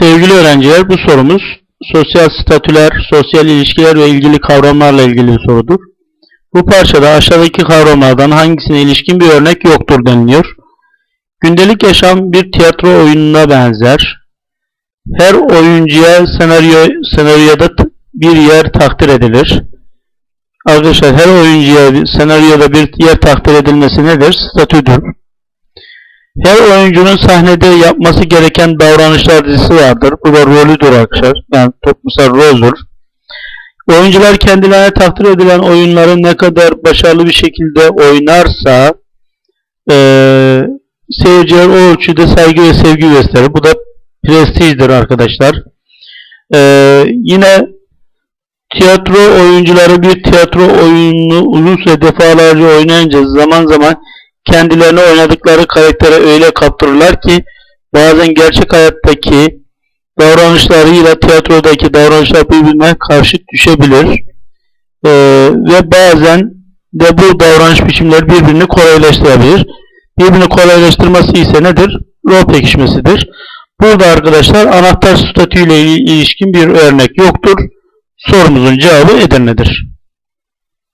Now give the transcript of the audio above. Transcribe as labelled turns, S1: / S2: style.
S1: Sevgili öğrenciler bu sorumuz sosyal statüler, sosyal ilişkiler ve ilgili kavramlarla ilgili bir sorudur. Bu parçada aşağıdaki kavramlardan hangisine ilişkin bir örnek yoktur deniliyor. Gündelik yaşam bir tiyatro oyununa benzer. Her oyuncuya senaryo senaryoda bir yer takdir edilir. Arkadaşlar her oyuncuya senaryoda bir yer takdir edilmesi nedir? Statüdür. Her oyuncunun sahnede yapması gereken davranışlar dizisi vardır. Bu da rolüdür arkadaşlar. Yani toplumsal roldür. Oyuncular kendilerine takdir edilen oyunları ne kadar başarılı bir şekilde oynarsa eee seyirciler o ölçüde saygı ve sevgi gösterir. Bu da prestijdir arkadaşlar. Eee, yine tiyatro oyuncuları bir tiyatro oyununu uzun süre defalarca oynayınca zaman zaman kendilerine oynadıkları karaktere öyle kaptırırlar ki bazen gerçek hayattaki davranışlarıyla tiyatrodaki davranışlar birbirine karşıt düşebilir. Ee, ve bazen de bu davranış biçimleri birbirini kolaylaştırabilir. Birbirini kolaylaştırması ise nedir? Rol pekişmesidir. Burada arkadaşlar anahtar statüyle ilişkin bir örnek yoktur. Sorumuzun cevabı Edirne'dir.